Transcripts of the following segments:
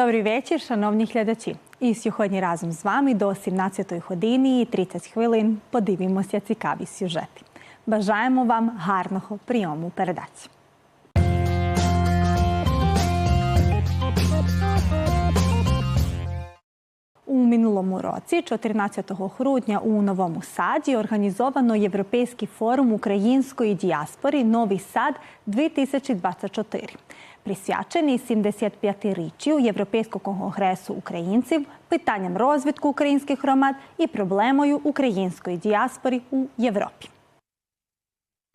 Добрий вечір, шановні глядачі. І сьогодні разом з вами до 17 години і 30 хвилин подивимося цікаві сюжети. Бажаємо вам гарного прийому передач. У минулому році, 14 грудня, у новому саді організовано Європейський форум української діаспори Новий сад 2024 присвячений 75-річчю Європейського конгресу українців, питанням розвитку українських громад і проблемою української діаспори у Європі.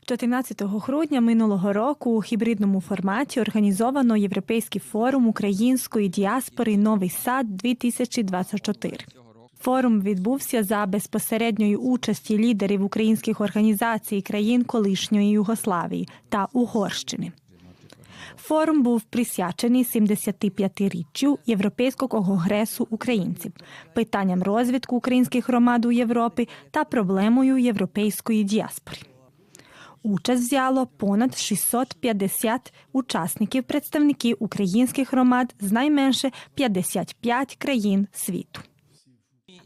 14 грудня минулого року у гібридному форматі організовано Європейський форум української діаспори Новий сад 2024 Форум відбувся за безпосередньої участі лідерів українських організацій країн колишньої Югославії та Угорщини. Форум був присвячений 75-річчю Європейського конгресу українців, питанням розвитку українських громад у Європі та проблемою європейської діаспори. Участь взяло понад 650 учасників, представників українських громад з найменше 55 країн світу.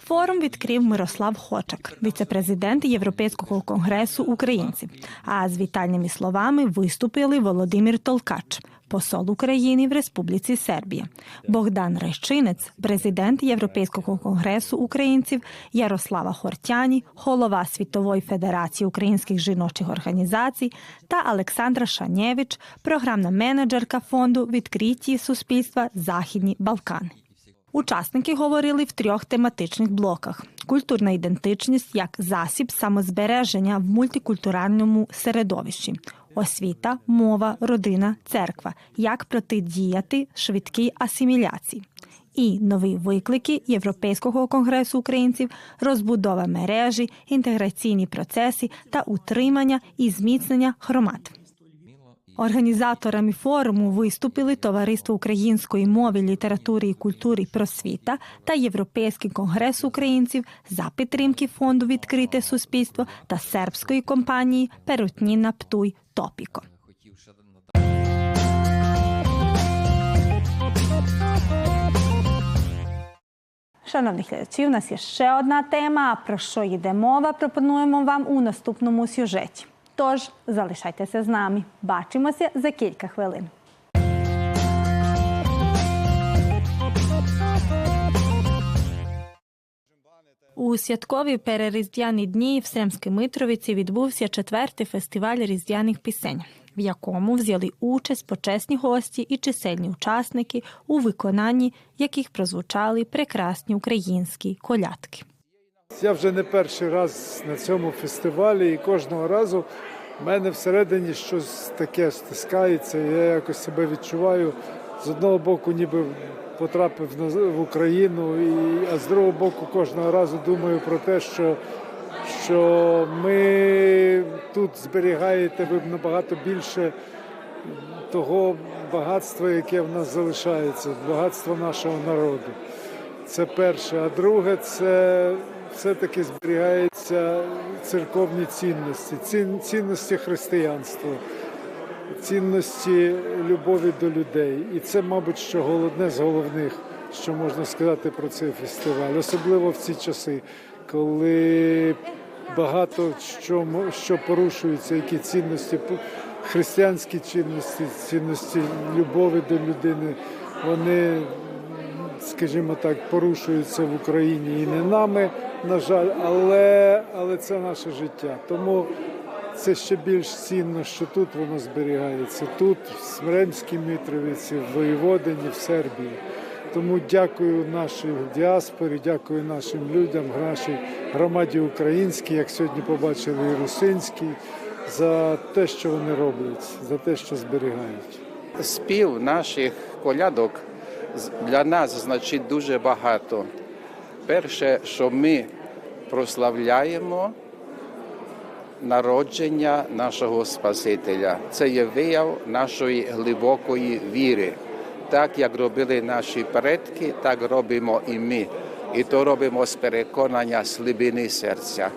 Форум відкрив Мирослав Хочак, віцепрезидент Європейського конгресу українців. А з вітальними словами виступили Володимир Толкач, посол України в Республіці Сербія, Богдан Рещинець, президент Європейського конгресу українців, Ярослава Хортяні, голова Світової федерації українських жіночих організацій та Олександра Шанєвич, програмна менеджерка фонду відкриті суспільства Західні Балкани. Учасники говорили в трьох тематичних блоках: культурна ідентичність як засіб самозбереження в мультикультуральному середовищі, освіта, мова, родина, церква, як протидіяти швидкій асиміляції. І нові виклики Європейського конгресу українців, розбудова мережі, інтеграційні процеси та утримання і зміцнення громад. Організаторами форуму виступили Товариство української мови, літератури і культури просвіта та Європейський конгрес українців за підтримки фонду Відкрите суспільство та сербської компанії Перутніна Птуй Топіко. Шановні глядачі, у нас є ще одна тема. Про що йде мова? Пропонуємо вам у наступному сюжеті. Тож залишайтеся з нами. Бачимося за кілька хвилин. У святкові переріздвяні дні в Сремській Митровиці відбувся четвертий фестиваль різдвяних пісень, в якому взяли участь почесні гості і чисельні учасники, у виконанні яких прозвучали прекрасні українські колядки. Я вже не перший раз на цьому фестивалі, і кожного разу в мене всередині щось таке стискається. Я якось себе відчуваю з одного боку, ніби потрапив в Україну, і, а з другого боку, кожного разу думаю про те, що що ми тут зберігаєте ви набагато більше того багатства, яке в нас залишається, багатство нашого народу. Це перше. А друге, це все-таки зберігаються церковні цінності, цінності християнства, цінності любові до людей. І це, мабуть, що головне з головних, що можна сказати про цей фестиваль, особливо в ці часи, коли багато що що порушується, які цінності, християнські цінності, цінності любові до людини, вони скажімо так, порушуються в Україні і не нами, на жаль, але, але це наше життя. Тому це ще більш цінно, що тут воно зберігається, тут, в Смремській Митровиці, в Воєводині, в Сербії. Тому дякую нашій діаспорі, дякую нашим людям, нашій громаді українській, як сьогодні побачили і русинській, за те, що вони роблять, за те, що зберігають. Спів наших колядок для нас значить дуже багато. Перше, що ми прославляємо народження нашого Спасителя. Це є вияв нашої глибокої віри. Так як робили наші предки, так робимо і ми. І то робимо з переконання слибини серця.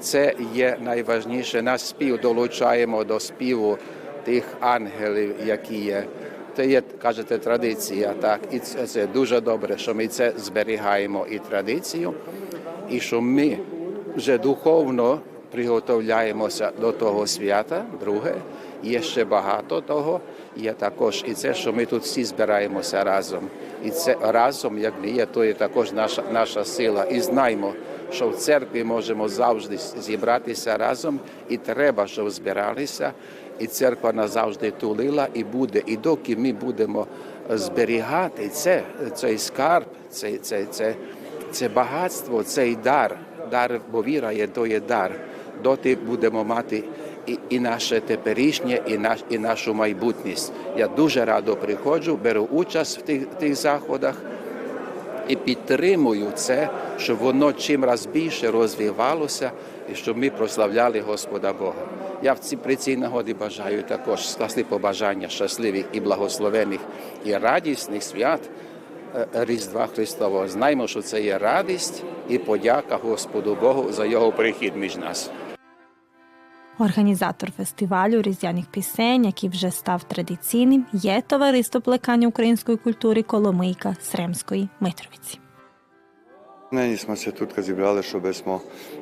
Це є найважніше. Наш спів долучаємо до співу тих ангелів, які є. Це є, кажете, традиція, так, і це, це дуже добре, що ми це зберігаємо і традицію, і що ми вже духовно приготовляємося до того свята. Друге, є ще багато того. Є також і це, що ми тут всі збираємося разом. І це разом, як не є, то є також наша, наша сила. І знаємо, що в церкві можемо завжди зібратися разом, і треба, щоб збиралися. І церква нас завжди тулила і буде. І доки ми будемо зберігати це, цей скарб, це, це, це, це багатство, цей дар, дар, бо віра є то є дар. Доти будемо мати і, і наше теперішнє, і, наш, і нашу майбутність. Я дуже радо приходжу, беру участь в тих, тих заходах і підтримую це, щоб воно чим раз більше розвивалося і щоб ми прославляли Господа Бога. Я в ці при цій нагоді бажаю також скласти побажання щасливих і благословених і радісних свят е, Різдва Христового. Знаємо, що це є радість і подяка Господу Богу за його прихід між нас. Організатор фестивалю різдвяних пісень, який вже став традиційним, є товариство плекання української культури Коломийка з Ремської Митровиці. Нині ми се тут зібрали, щоб ми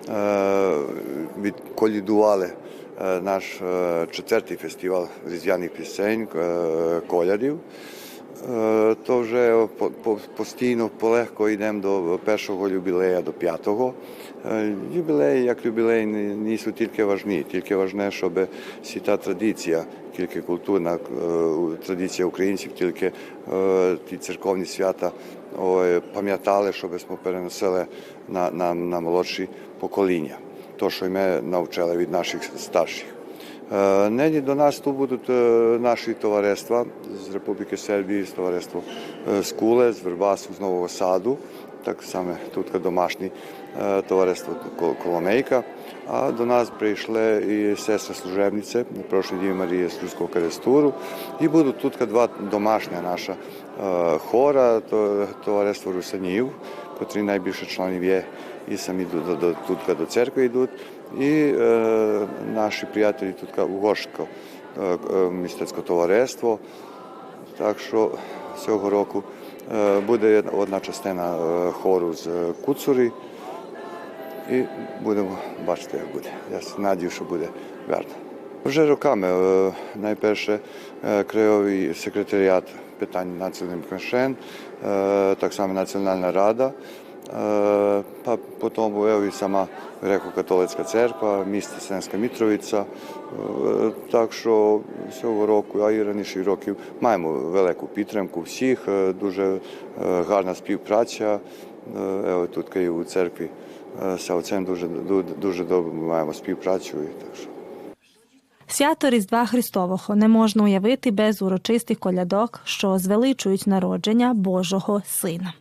е, відколідували е, наш е, четвертий фестиваль різдвяних пісень колядів. То вже по- по- постійно полегко йдемо до першого юбілея, до п'ятого. Е, Юбілеї, як не са тільки важні, тільки важне, щоб всі та традиція, тільки культурна е, традиція українців, тільки е, ті церковні свята пам'ятали, щоб ми переносили на, на, на молодші покоління. То, що ми навчали від наших старших. Нині до нас тут будуть наші товариства з Республіки Сербії, з товариство е, з Куле, з Вербасу, з Нового Саду, так само тут домашнє е, товариство Кол- Коломейка. А до нас прийшли і сестри служебниці, прошлої Діви Марії з Людського Керестуру. І будуть тут два домашня наша е, хора, то, товариство Русанів, котрі найбільше членів є, і самі тут до церкви йдуть. І е, наші приятелі тут Угорсько мистецьке товариство. Так що цього року буде одна частина е, хору з е, Куцури. І будемо бачити, як буде. Я сподіваюся, що буде гарно. Вже роками е, найперше е, краєвий секретаріат питань національних меншин, е, так само Національна рада. Па потім evo і сама греко-католицька церква, місто Сенська Мітровиця. Е, Так що цього року, а і раніше років, маємо велику підтримку всіх, е, дуже е, гарна співпраця. Evo тут і у церкві з отцем дуже, дуже, добре маємо співпрацю. Так що. Свято Різдва Христового не можна уявити без урочистих колядок, що звеличують народження Божого Сина.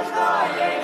І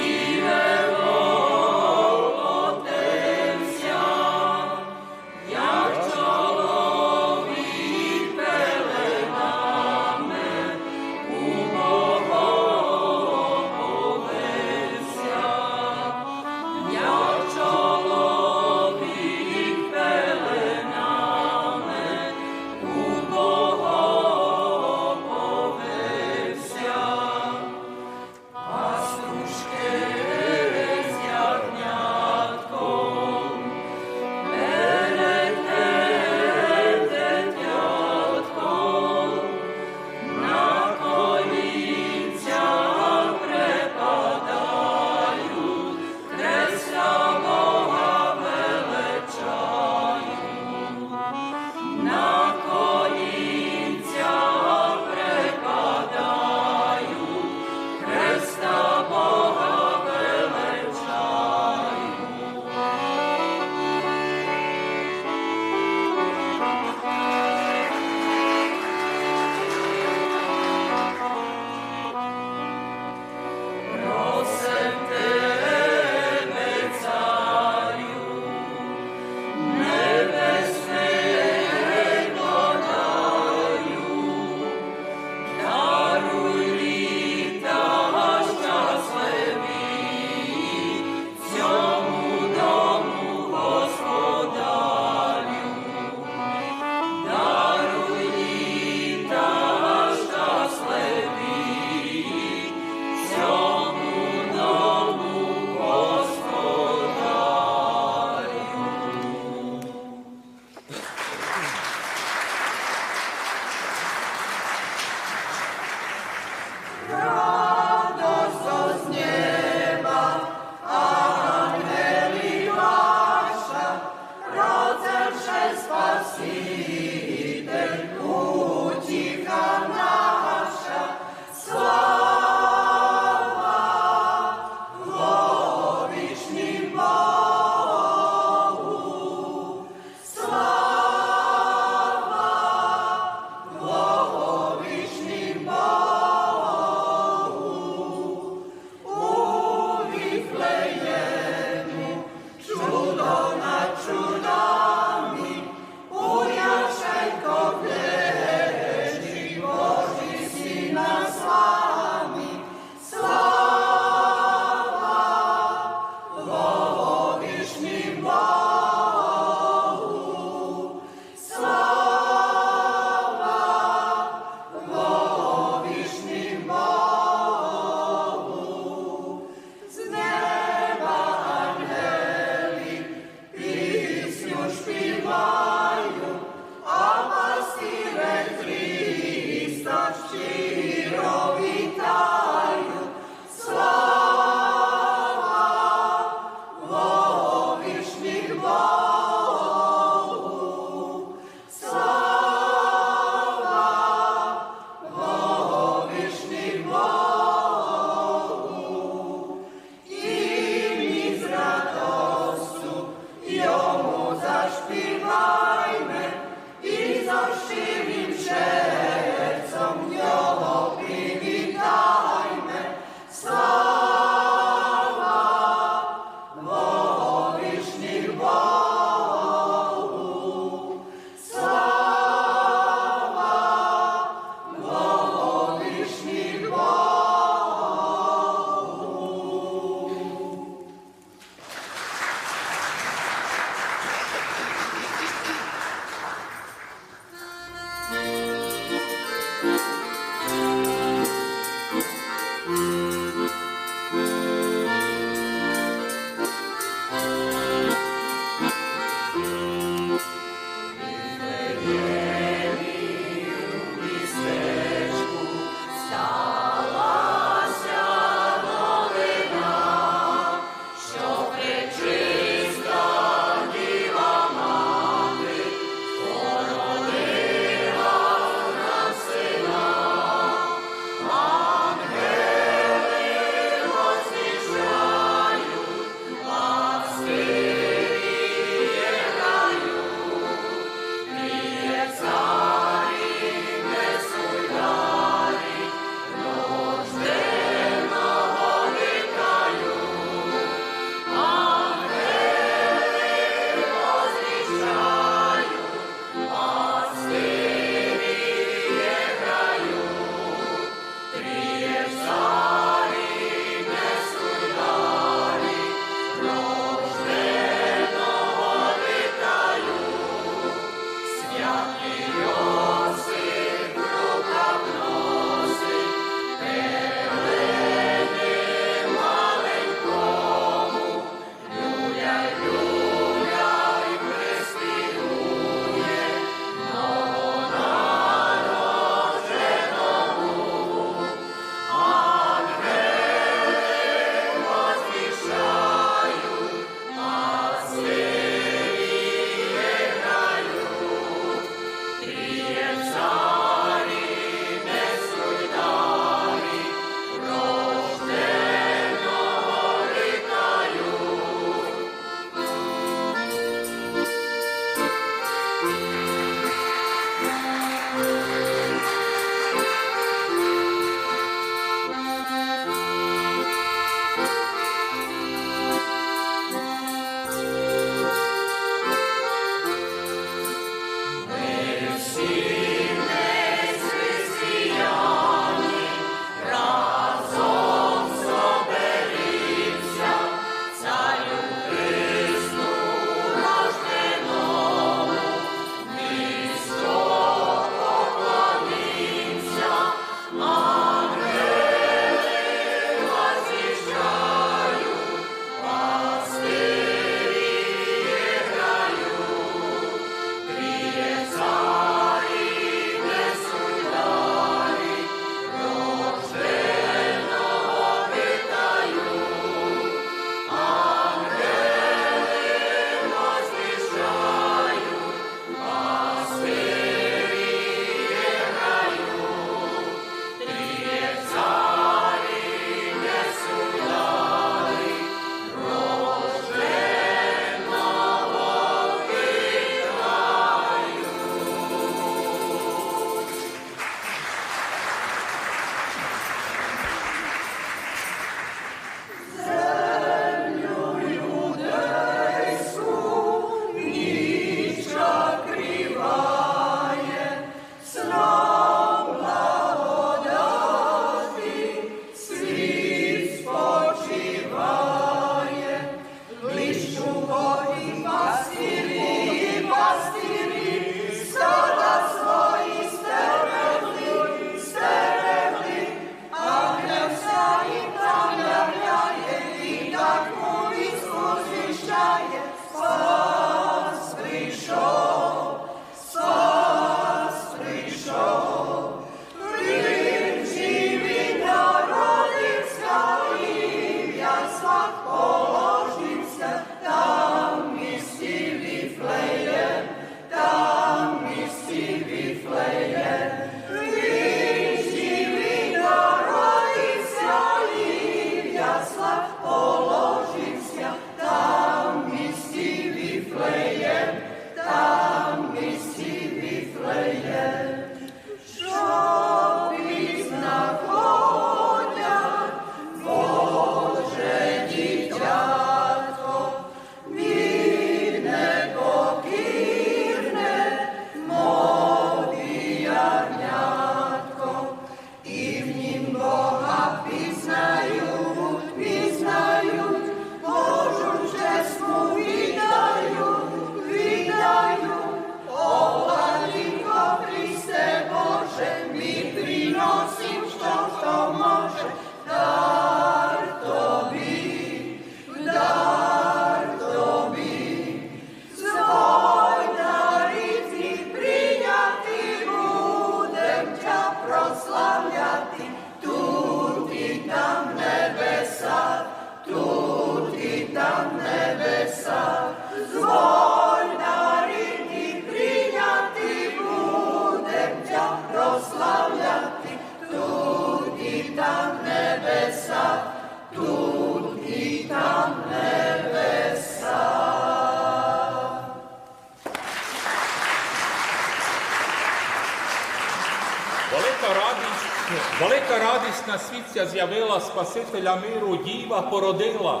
велика радість на світця з'явила Спасителя миру, діва породила.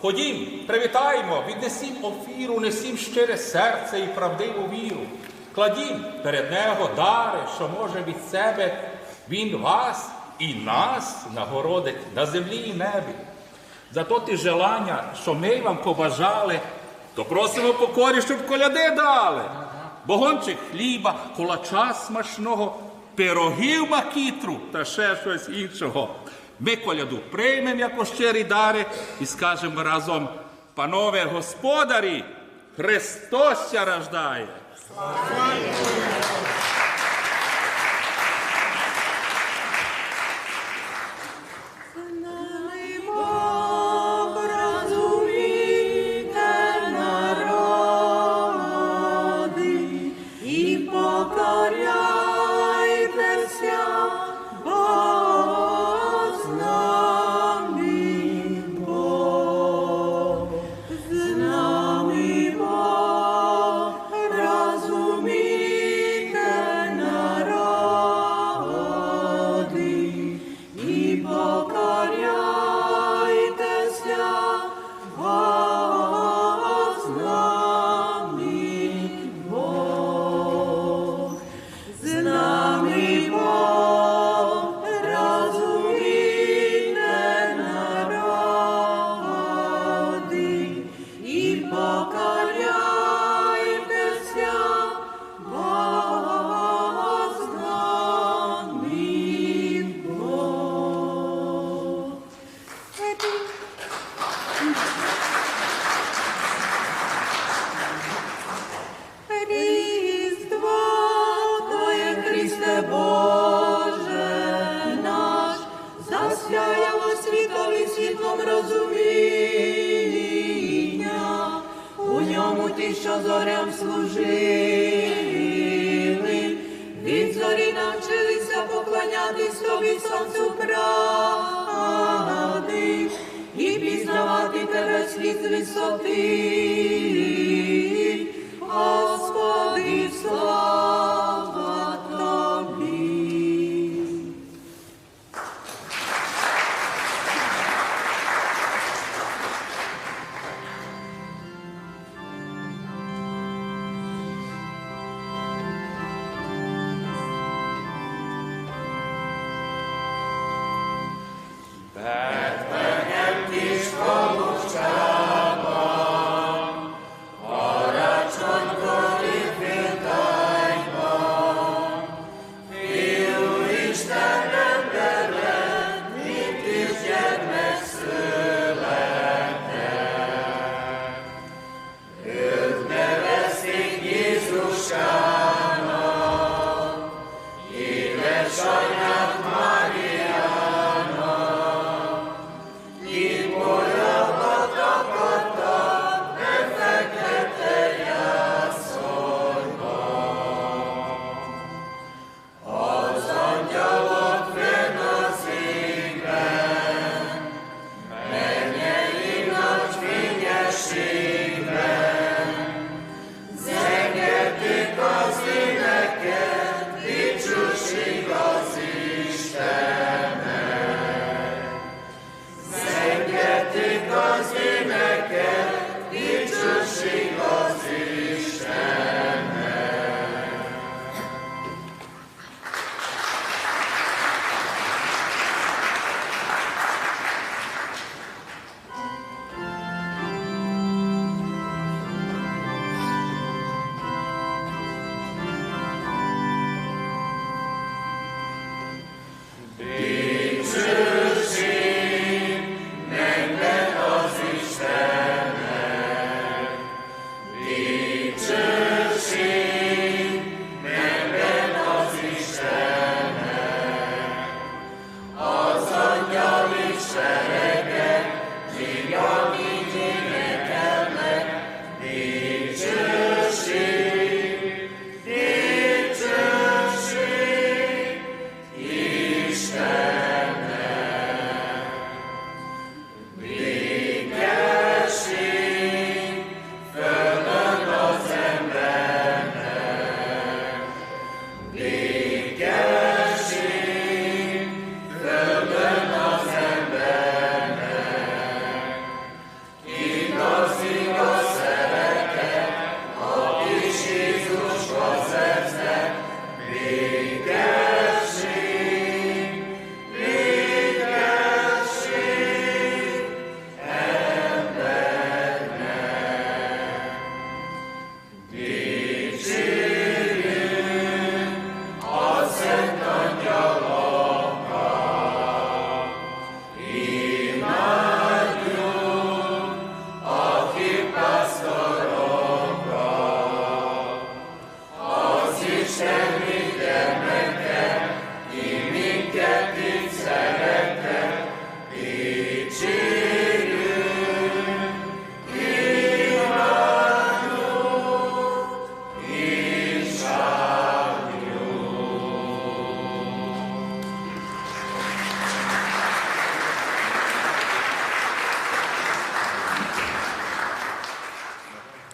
Ходім, привітаємо, віднесім офіру, несім щире серце і правдиву віру. Кладім перед Него дари, що може від себе Він вас і нас нагородить на землі і небі. За то ті желання, що ми вам побажали, то просимо покорі, щоб коляди дали. Богончик хліба, кулача смачного, пирогів макітру та ще щось іншого. Ми коляду приймемо як щирі дари і скажемо разом, панове господарі, Христос рождає. Бог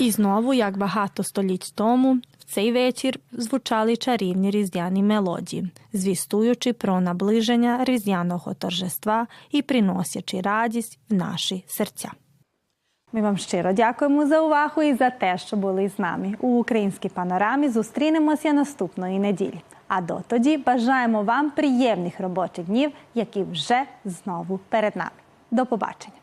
І знову, як багато століть тому, в цей вечір звучали чарівні різдвяні мелодії, звістуючи про наближення різдвяного торжества і приносячи радість в наші серця. Ми вам щиро дякуємо за увагу і за те, що були з нами. У українській панорамі зустрінемося наступної неділі. А дотоді бажаємо вам приємних робочих днів, які вже знову перед нами. До побачення.